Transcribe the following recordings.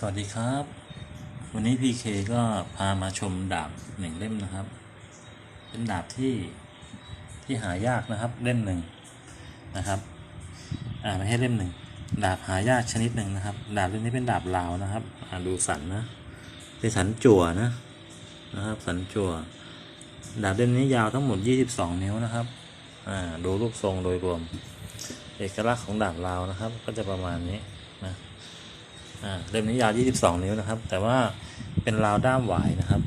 สวัสดีครับ วันนี้พีเคก็พามาชมดาบหนึ่งเล่มนะครับ เป็นดาบที่ที่หายากนะครับเล่มหนึ่งนะครับ อ่าไม่ใช่เล่มหนึ่งดาบหายากชนิดหนึ่งนะครับ ดาบเล่มนี้เป็นดาบลาวนะครับ อ่าดูสันนะเป็นสันจั่วนะนะครับ สันจั่วดาบเล่มนี้ยาวทั้งหมด 22 นิ้วนะครับ อ่าดูรูปทรงโดยรวม เอกลักษณ์ของดาบลาวนะครับ ก็จะประมาณนี้นะ เล่มนี้ยาว 22 นิ้วนะครับ แต่ว่าเป็นราวด้ามหวายนะครับ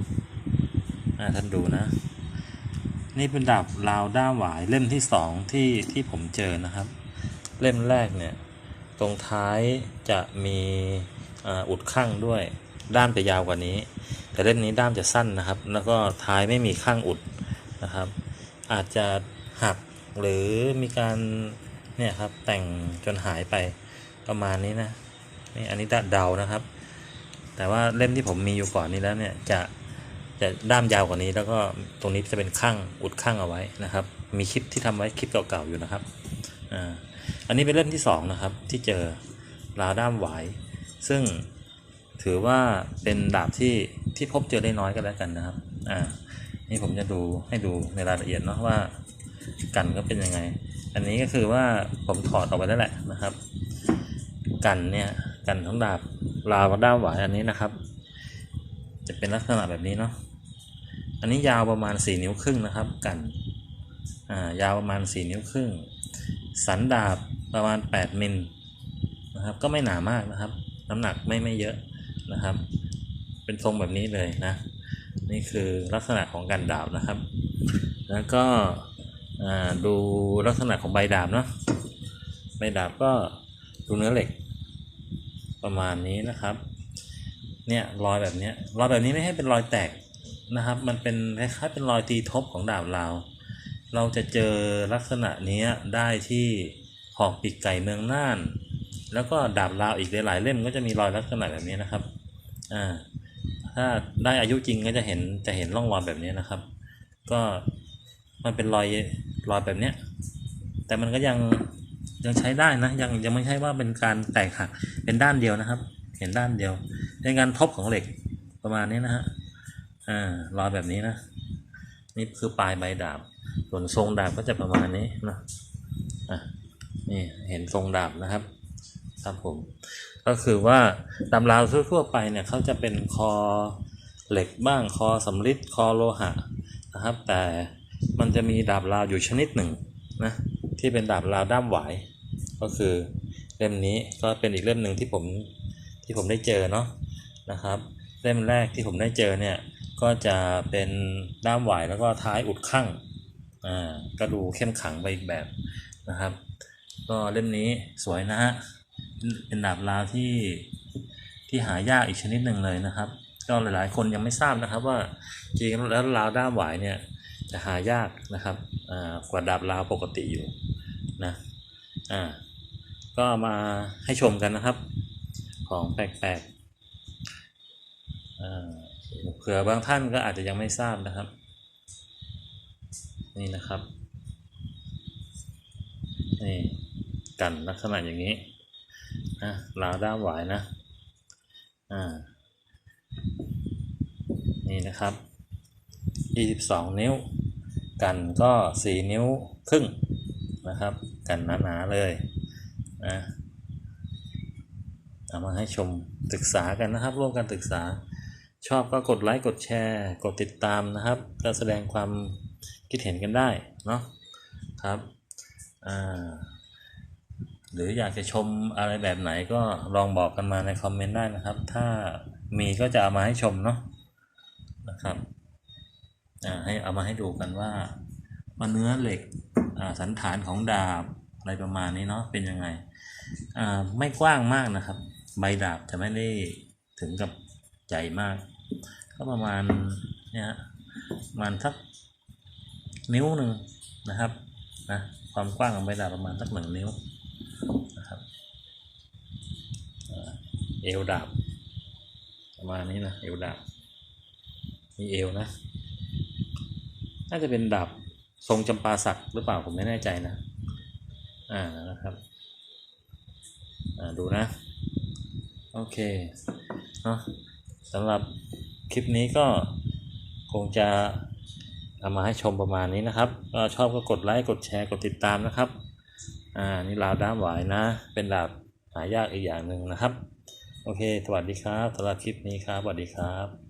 ท่านดูนะ นี่เป็นดาบราวด้ามหวายเล่มที่สองที่ที่ผมเจอนะครับ เล่มแรกเนี่ยตรงท้ายจะมีอ่าอุดข้างด้วยด้ามจะยาวกว่านี้ แต่เล่มนี้ด้ามจะสั้นนะครับ แล้วก็ท้ายไม่มีข้างอุดนะครับ อาจจะหักหรือมีการเนี่ยครับแต่งจนหายไปประมาณนี้นะ นี่อันนี้เดานะครับ แต่ว่าเล่มที่ผมมีอยู่ก่อนนี้แล้วเนี่ยจะจะด้ามยาวกว่านี้แล้วก็ตรงนี้จะเป็นข้างอุดข้างเอาไว้นะครับ มีคลิปที่ทำไว้คลิปเก่าๆอยู่นะครับอ่าอันนี้เป็นเล่มที่สองนะครับที่เจอราด้ามหวายซึ่งถือว่าเป็นดาบที่ที่พบเจอได้น้อยก็แล้วกันนะครับอ่านี่ผมจะดูให้ดูในรายละเอียดเนาะว่ากันก็เป็นยังไง อันนี้ก็คือว่าผมถอดออกไปแล้วแหละนะครับ กันเนี่ย กันของดาบลาวด้ามหวายอันนี้นะครับ จะเป็นลักษณะแบบนี้เนาะอันนี้ยาวประมาณ 4 นิ้วครึ่งนะครับ กันอ่ายาวประมาณ 4 นิ้วครึ่ง สันดาบประมาณ 8มิลนะครับ ก็ไม่หนามากนะครับ น้ำหนักไม่ไม่เยอะนะครับ เป็นทรงแบบนี้เลยนะ นี่คือลักษณะของการดาบนะครับ แล้วก็อ่าดูลักษณะของใบดาบเนาะใบดาบก็ดูเนื้อเหล็ก ประมาณนี้นะครับ เนี่ยรอยแบบนี้รอยแบบนี้ไม่ให้เป็นรอยแตกนะครับ มันเป็นคล้ายๆเป็นรอยตีทบของดาบลาวเราจะเจอลักษณะนี้ได้ที่หอกปีกไก่เมืองน่าน แล้วก็ดาบลาวอีกหลายๆเล่มก็จะมีรอยลักษณะแบบนี้นะครับ อ่า ถ้าได้อายุจริงก็จะเห็นจะเห็นร่องรอยแบบนี้นะครับ ก็มันเป็นรอยรอยแบบเนี้ยแต่มันก็ยัง ยังใช้ได้นะยังยังไม่ใช่ว่าเป็นการแตกหักเป็นด้านเดียวนะครับ เห็นด้านเดียวเป็นการทบของเหล็กประมาณนี้นะฮะอ่ารอยแบบนี้นะ นี่คือปลายใบดาบ ส่วนทรงดาบก็จะประมาณนี้นะอะนี่เห็นทรงดาบนะครับครับผมก็คือว่าตำราวทั่วๆไปเนี่ยเขาจะเป็นคอเหล็กบ้างคอสำริดคอโลหะนะครับ แต่มันจะมีดาบลาวอยู่ชนิดหนึ่งนะ ที่เป็นดาบลาวด้ามหวาย ก็คือเล่มนี้ก็เป็นอีกเล่มหนึ่งที่ผมที่ผมได้เจอเนาะนะครับ เล่มแรกที่ผมได้เจอเนี่ยก็จะเป็นด้ามหวายแล้วก็ท้ายอุดข้างอ่าก็ดูเข้มขังไปอีกแบบนะครับ ก็เล่มนี้สวยนะฮะเป็นดาบลาวที่ที่หายากอีกชนิดหนึ่งเลยนะครับ ก็หลายๆ คนยังไม่ทราบนะครับว่าจริงแล้วลาวด้ามหวายเนี่ยจะหายากนะครับกว่าดาบลาวปกติอยู่ นะอ่าก็มาให้ชมกันนะครับ ของแปลกๆเผื่อบางท่านก็อาจจะยังไม่ทราบนะครับ นี่นะครับนี่กันลักษณะอย่างนี้นะราวด้ามหวายนะอ่านี่นะครับ 22 นิ้ว กันก็ 4 นิ้วครึ่งนะครับ กันหนาๆเลยนะเอามาให้ชมศึกษากันนะครับ ร่วมกันศึกษา ชอบก็กดไลค์กดแชร์ กดติดตามนะครับ ก็แสดงความคิดเห็นกันได้เนาะครับหรืออยากจะชมอะไรแบบไหนก็ลองบอกกันมาในคอมเมนต์ได้นะครับ ถ้ามีก็จะเอามาให้ชมเนาะนะครับอ่าให้เอามาให้ดูกันว่าว่าเนื้อเหล็กอ่าสันฐานของดาบ อะไรประมาณนี้เนาะเป็นยังไงอ่าไม่กว้างมากนะครับ ใบดาบจะไม่ได้ถึงกับใหญ่มาก ก็ประมาณเนี่ยฮะประมาณสักนิ้วหนึ่งนะครับนะความกว้างของใบดาบประมาณสักหนึ่งนิ้วนะครับเอวดาบประมาณนี้นะเอวดาบมีเอวนะ น่าจะเป็นดาบทรงจำปาสักหรือเปล่าผมไม่แน่ใจนะ อ่านะครับ อ่าดูนะ โอเคเนาะสำหรับคลิปนี้ก็คงจะเอามาให้ชมประมาณนี้นะครับก็ชอบก็กดไลค์กดแชร์กดติดตามนะครับ อ่า นี่ลาวด้ามหวายนะ เป็นดาบหายากอีกอย่างหนึ่งนะครับ โอเค สวัสดีครับสำหรับคลิปนี้ครับ สวัสดีครับ